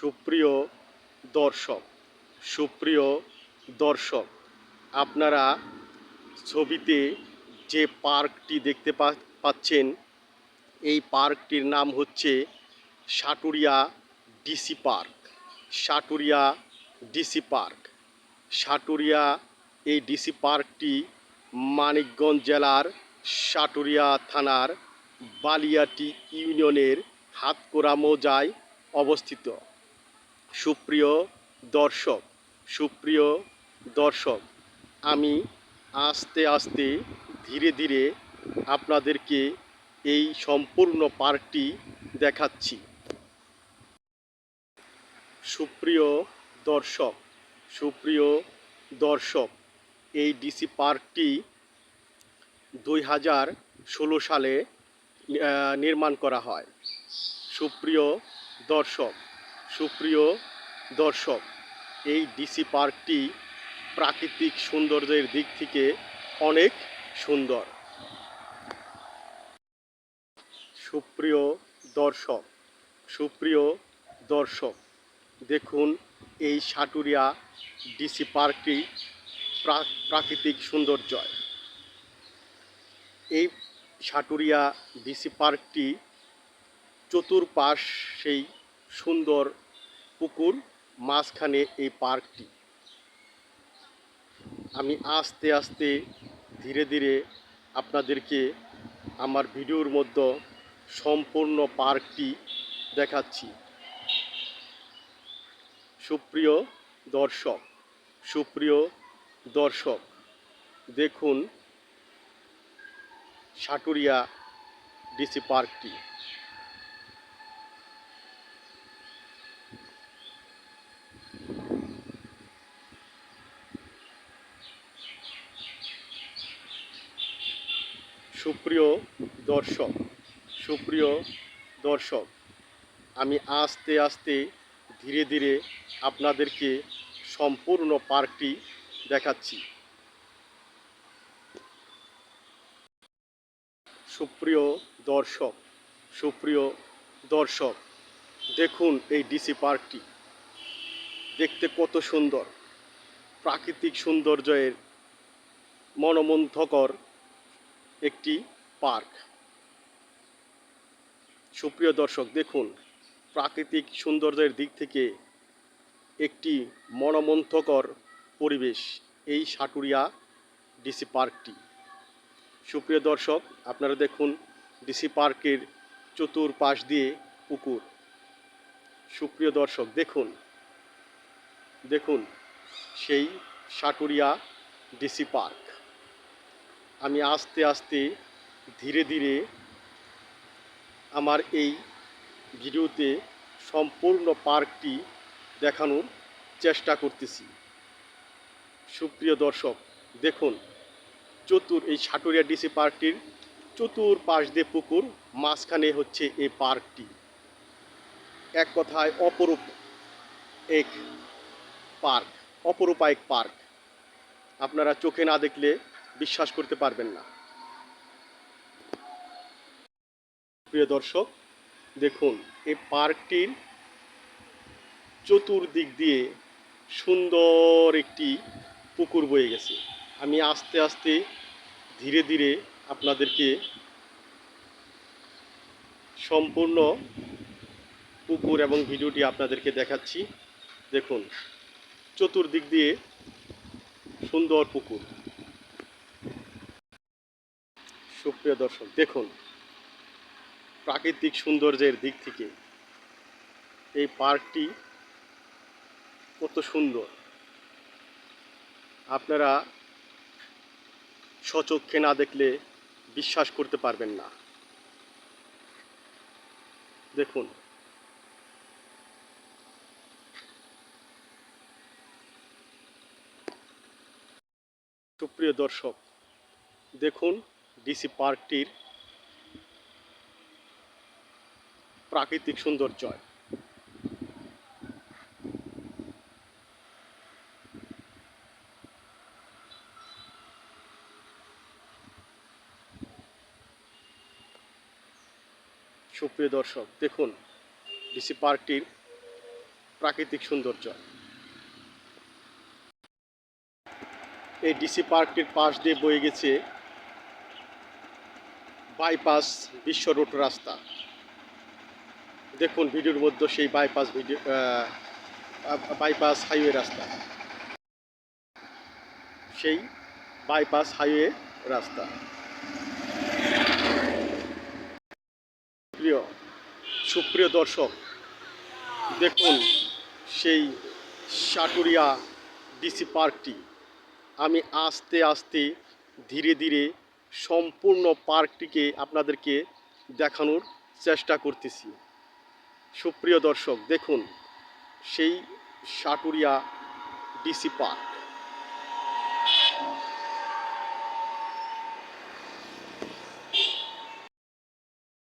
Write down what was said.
সুপ্রিয় দর্শক সুপ্রিয় দর্শক, আপনারা ছবিতে যে পার্কটি দেখতে পাচ্ছেন, এই পার্কটির নাম হচ্ছে Saturia DC park. Saturia DC park. Saturia এই ডিসি পার্কটি মানিকগঞ্জ জেলার সাটুরিয়া থানার বালিয়াটি ইউনিয়নের হাতকোড়া মৌজায় অবস্থিত। সুপ্রিয় দর্শক সুপ্রিয় দর্শক, আমি আস্তে আস্তে ধীরে ধীরে আপনাদেরকে এই সম্পূর্ণ পার্কটি দেখাচ্ছি। সুপ্রিয় দর্শক সুপ্রিয় দর্শক, এই ডিসি পার্কটি দুই হাজার ষোলো সালে নির্মাণ করা হয়। সুপ্রিয় দর্শক সুপ্রিয় দর্শক, এই ডিসি পার্কটি প্রাকৃতিক সৌন্দর্যের দিক থেকে অনেক সুন্দর। সুপ্রিয় দর্শক সুপ্রিয় দর্শক, দেখুন এই সাটুরিয়া ডিসি পার্কটি প্রা- প্রাকৃতিক সৌন্দর্য এই সাটুরিয়া ডিসি পার্কটি চতুর্পাশ সেই সুন্দর পুকুর মাঝখানে এই পার্কটি। আমি আস্তে আস্তে ধীরে ধীরে আপনাদেরকে আমার ভিডিওর মধ্যে সম্পূর্ণ পার্কটি দেখাচ্ছি। সুপ্রিয় দর্শক সুপ্রিয় দর্শক, দেখুন সাটুরিয়া ডিসি পার্কটি। সুপ্রিয় দর্শক সুপ্রিয় দর্শক, আমি আস্তে আস্তে ধীরে ধীরে আপনাদেরকে সম্পূর্ণ পার্কটি দেখাচ্ছি। সুপ্রিয় দর্শক সুপ্রিয় দর্শক, দেখুন এই ডিসি পার্কটি। দেখতে কত সুন্দর। প্রাকৃতিক সৌন্দর্যের মনোমুগ্ধকর একটি পার্ক। সুপ্রিয় দর্শক, দেখুন, প্রাকৃতিক সৌন্দর্যের দিক থেকে একটি মনোমন্থকর পরিবেশ এই সাটুরিয়া ডিসি পার্কটি। সুপ্রিয় দর্শক, আপনারা দেখুন, ডিসি পার্কের চতুর্পাশ দিয়ে পুকুর। সুপ্রিয় দর্শক, দেখুন দেখুন সেই সাটুরিয়া ডিসি পার্ক। আমি আস্তে আস্তে ধীরে ধীরে আমার এই ভিডিওতে সম্পূর্ণ পার্কটি দেখানোর চেষ্টা করতেছি। সুপ্রিয় দর্শক, দেখুন, চতুর এই সাটুরিয়া ডিসি পার্কটির চতুর পাশ দিয়ে পুকুর, মাঝখানে হচ্ছে এই পার্কটি। এক কথায় অপরূপ এক পার্ক, অপরূপা এক পার্ক। আপনারা চোখে না দেখলে বিশ্বাস করতে পারবেন না। প্রিয় দর্শক, দেখুন, এই পার্কটির চতুর্দিক দিয়ে সুন্দর একটি পুকুর বয়ে গেছে। আমি আস্তে আস্তে ধীরে ধীরে আপনাদেরকে সম্পূর্ণ পুকুর এবং ভিডিওটি আপনাদেরকে দেখাচ্ছি। দেখুন, চতুর্দিক দিয়ে সুন্দর পুকুর। সুপ্রিয় দর্শক, দেখুন, প্রাকৃতিক সৌন্দর্যের দিক থেকে এই পার্কটি কত সুন্দর। আপনারা সচক্ষে না দেখলে বিশ্বাস করতে পারবেন না। দেখুন, সুপ্রিয় দর্শক, দেখুন ডিসি পার্কটির প্রাকৃতিক সৌন্দর্য। সুপ্রিয় দর্শক, দেখুন, ডিসি পার্কটির প্রাকৃতিক সৌন্দর্য। এই ডিসি পার্কটির পাশ দিয়ে বয়ে গেছে বাইপাস বিশ্ব রোড রাস্তা। দেখুন ভিডিওর মধ্যে সেই বাইপাস ভিডিও বাইপাস হাইওয়ে রাস্তা। সেই বাইপাস হাইওয়ে রাস্তা। প্রিয়, সুপ্রিয় দর্শক, দেখুন সেই সাটুরিয়া ডিসি পার্কটি। আমি আস্তে আস্তে ধীরে ধীরে সম্পূর্ণ পার্কটিকে আপনাদেরকে দেখানোর চেষ্টা করতেছি। সুপ্রিয় দর্শক দেখুন সেই সাটুরিয়া ডিসি পার্ক।